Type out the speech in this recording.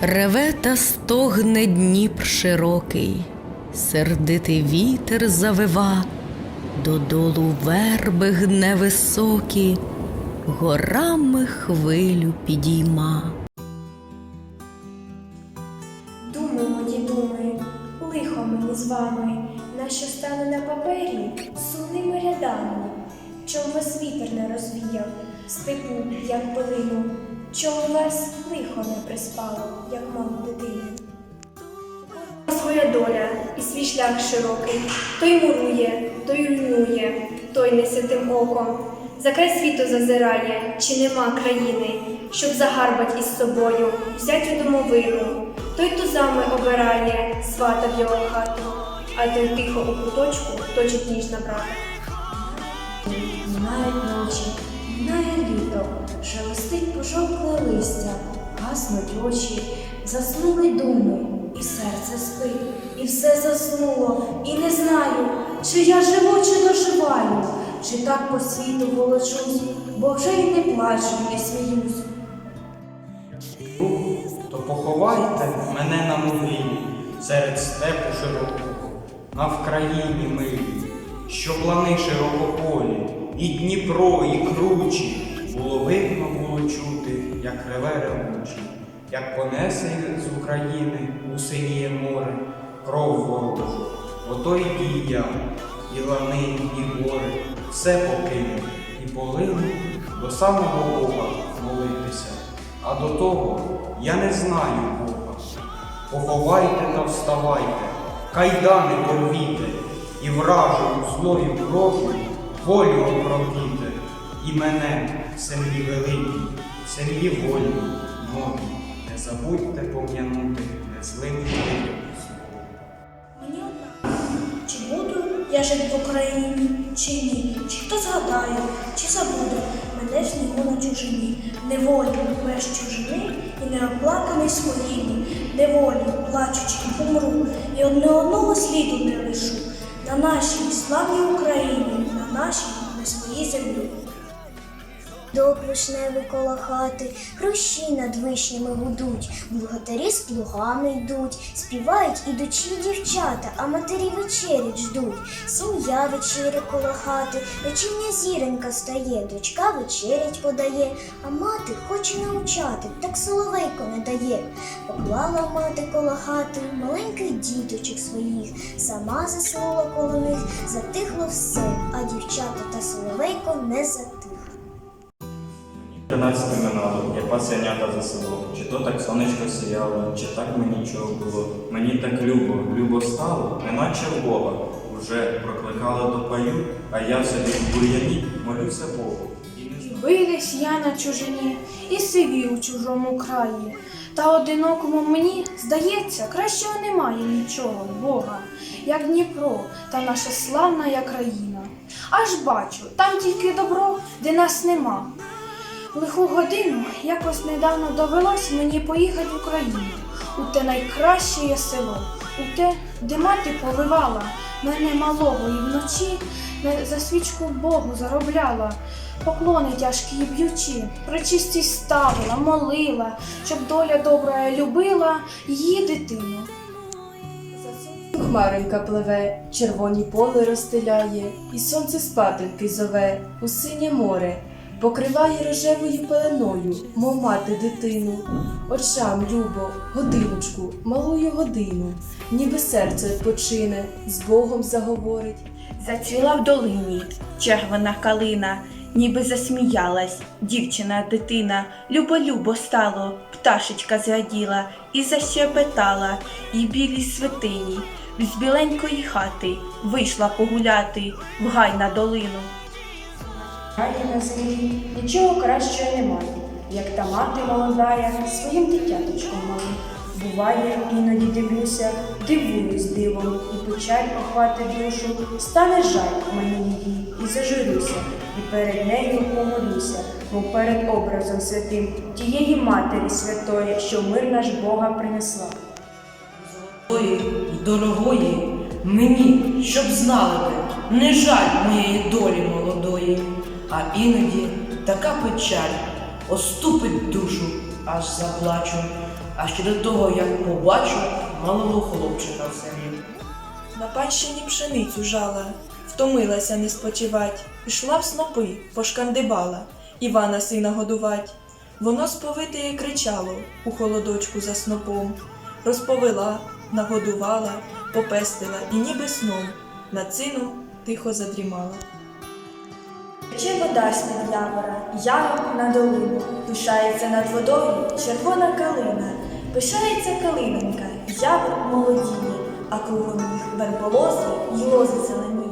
Реве та стогне Дніпр широкий, сердитий вітер завива, додолу верби гне високі, горами хвилю підійма. Думи, мої думи, лихо мені з вами, на стане на папері сумними рядами, чом вас вітер не розвіяв, степу, як пилину, чом вас лихо не приспало, як малу дитину. Своя доля і свій шлях широкий, той мурує, той руйнує, той несе тим оком. За край світу зазирає, чи нема країни, щоб загарбать із собою, взять у домовину. Той тузами обирає свата в його хату, а той тихо у куточку точить ніж на брата. Минають ночі, минає літо, шелестить пожовкле листя, гаснуть очі, заснули думи, і серце спить, і все заснуло, і не знаю, чи я живу, чи доживаю, чи так по світу волочусь, бо вже й не плачу, не сміюсь. то поховайте мене на могилі серед степу широкого, на Вкраїні милій, що плани широкополі, і Дніпро, і кручі, було видно було чути, як реве ревучі, як понесе з України у синіє море кров ворожу. Ото й дій я, і лани, і гори, все покинув і полину до самого Бога молитися. А до того я не знаю Бога. Поховайте та вставайте, кайдани порвіте, і вражу злою кров'ю волю опробіте, і мене в землі великій, в землі вольній, новій, не забудьте пом'янути незлим людям свого. Мені одна, чи буду я жити в Україні, чи ні, чи хто згадає, чи забуде мене в снігу на чужині, неволі без чужини і неоплаканий своїми, неволі, плачучи, помру, і одне одного сліду не лишу. На нашій славній Україні, нашій на своїй землі. Док вишневий коло хати, хрущі над вишнями гудуть, благодарі з плугами йдуть, співають ідучі дівчата, а матері вечерять ждуть. Сім'я вечеря коло хати, вечірня зіронька стає, дочка вечерять подає, а мати хоче навчати, так соловейко не дає. Поклала мати коло хати маленьких діточок своїх, сама заснула коло них, затихло все, а дівчата та соловейко не затихли. Тринадцяти минало, я пасенята за селом. Чи то так сонечко сіяло, чи так мені чого було. Мені так любо, любо стало, неначе в Бога. Уже прокликала до паю, а я собі в бур'яні молюся Богу. Вились я на чужині і сиві у чужому краї. Та одинокому мені здається, кращого немає нічого, Бога, як Дніпро та наша славна я країна. Аж бачу, там тільки добро, де нас нема. Лиху годину якось недавно довелось мені поїхати в Україну, у те найкраще село, у те, де мати повивала. Мене малого і вночі за свічку Богу заробляла, поклони тяжкі й б'ючи, причисті ставила, молила, щоб доля добра любила її дитину. Хмаринка пливе, червоні поли розстеляє, і сонце спатинки зове у синє море, покриває рожевою пеленою, мов мати дитину. Очам любо, годиночку, малую годину, ніби серце відпочине, з Богом заговорить. Зацвіла в долині червона калина, ніби засміялась дівчина дитина. Любо-любо стало, пташечка зраділа і защебетала, і білій святині. З біленької хати вийшла погуляти в гай на долину. Раді на землі нічого кращого немає, як та мати молодая своїм дитяточком малим. Буває, іноді дивлюся, дивуюсь дивом, і печаль охватить душу, стане жаль мені її, і зажурюся, і перед нею помолюся, мов перед образом святим тієї матері святої, що мир наш Бога принесла. Золотої дорогої мені, щоб знали ви, не жаль моєї долі молодої, а іноді така печаль оступить душу, аж заплачу. а ще до того, як побачу малого хлопчика в селі. На панщині пшеницю жала, втомилася не спочивать, пішла в снопи, пошкандибала, Івана сина годувать. Воно сповите і кричало у холодочку за снопом, розповела, нагодувала, попестила і ніби сном над сином тихо задрімала. Тече вода з-під явора, яром на долину, пишається над водою червона калина, пишається калинонька, явор молодіє, а кругом їх верболози й лози зелені.